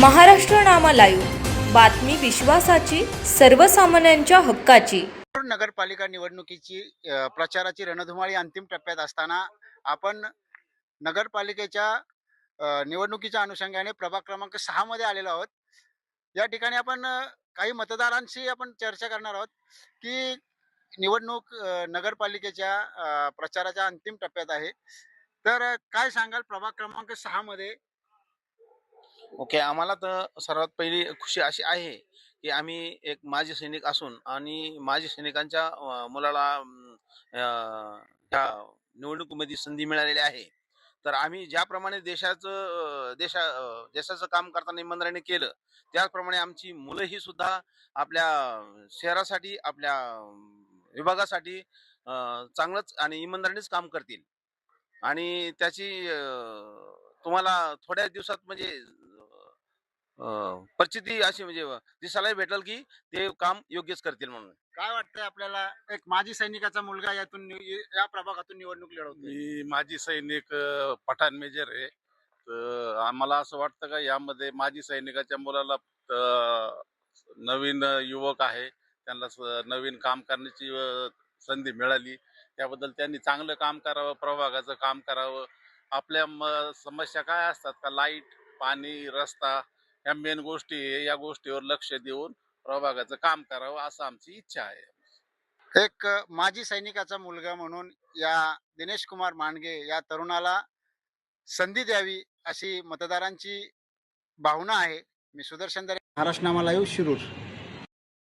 महाराष्ट्र नामा live बातमी विश्वासाची सर्वसामान्यांच्या हक्काची. नगरपालिका निवडणुकीची प्रचाराची रणधुमाळी अंतिम टप्प्यात असताना आपण नगरपालिकेच्या निवडणुकीच्या अनुषंगाने प्रभाग क्रमांक सहा मध्ये आलेलो आहोत. या ठिकाणी आपण काही मतदारांशी आपण चर्चा करणार आहोत की निवडणूक नगरपालिकेच्या प्रचाराच्या अंतिम टप्प्यात आहे. तर काय सांगाल प्रभाग क्रमांक सहा मध्ये? ओके आम्हाला तर सर्वात पहिली खुशी अशी आहे की आम्ही एक माजी सैनिक असून आणि माजी सैनिकांच्या मुलाला त्या निवडणुकीमध्ये संधी मिळालेली आहे. तर आम्ही ज्याप्रमाणे देशाचं देशा देशाचं काम करताना इमानदारीने केलं त्याचप्रमाणे आमची मुलंही सुद्धा आपल्या शहरासाठी आपल्या विभागासाठी चांगलंच आणि इमानदारीनेच काम करतील. आणि त्याची तुम्हाला थोड्या दिवसात म्हणजे प्रचिती अशी म्हणजे दिसायला भेटल की ते काम योग्यच करतील म्हणून. काय वाटतंय आपल्याला? एक माजी सैनिकाचा मुलगा यातून या प्रभागातून निवडणूक लढवतोय. मी माजी सैनिक अ, पठाण मेजर आहे. तर आम्हाला असं वाटतं का यामध्ये माजी सैनिकाच्या मुलाला अ, नवीन युवक आहे. त्यांना स- नवीन काम करण्याची अ, संधी मिळाली. त्याबद्दल त्यांनी चांगलं काम करावं प्रभागाचं काम करावं. आपल्या म- समस्या काय असतात? का लाइट पाणी रस्ता या मेन गोष्टी या गोष्टीवर लक्ष देऊन प्रभागाचं काम करावं असं आमची इच्छा आहे. एक माजी सैनिकाचा मुलगा म्हणून या दिनेश कुमार मांडगे या तरुणाला संधी द्यावी अशी मतदारांची भावना आहे. मी सुदर्शन दरे महाराष्ट्र नामा लाईव्ह शिरूर.